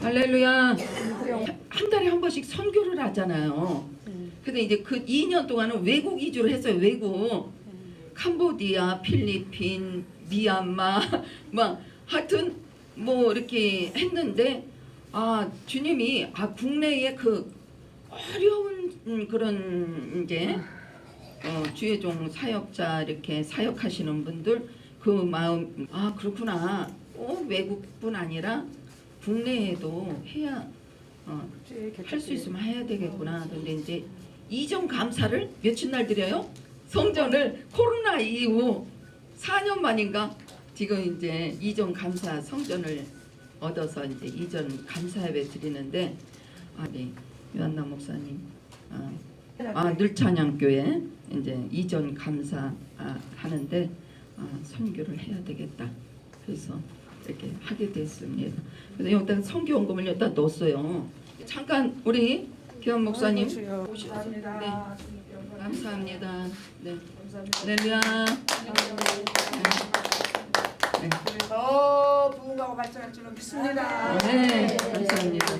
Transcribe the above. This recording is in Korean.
할렐루야. 한 달에 한 번씩 선교를 하잖아요. 근데 이제 그 2년 동안은 외국 위주로 했어요. 외국. 캄보디아, 필리핀, 미얀마, 막 하여튼 뭐 이렇게 했는데 아 주님이 아 국내에 그 어려운 음, 그런 이제 어, 주의 종 사역자 이렇게 사역하시는 분들 그 마음 아 그렇구나 꼭 외국뿐 아니라 국내에도 해야 어, 할 수 있으면 해야 되겠구나. 근데 이제 이전 감사를 며칠 날 드려요? 성전을 코로나 이후 4년 만인가 지금 이제 이전 감사 성전을 얻어서 이제 이전 감사 예배 드리는데 아, 네. 요한나 목사님 아, 아 늘찬양교회 이제 이전 감사 아, 하는데 아, 선교를 해야 되겠다. 그래서 이렇게 하게 됐습니다. 그래서 여기다 선교 원금을 여기다 넣었어요. 잠깐 우리 기현 목사님 오셔서 네, 감사합니다. 네, 할렐루야. 네, 더 부흥하고 발전할 줄로 믿습니다. 네, 감사합니다. 네.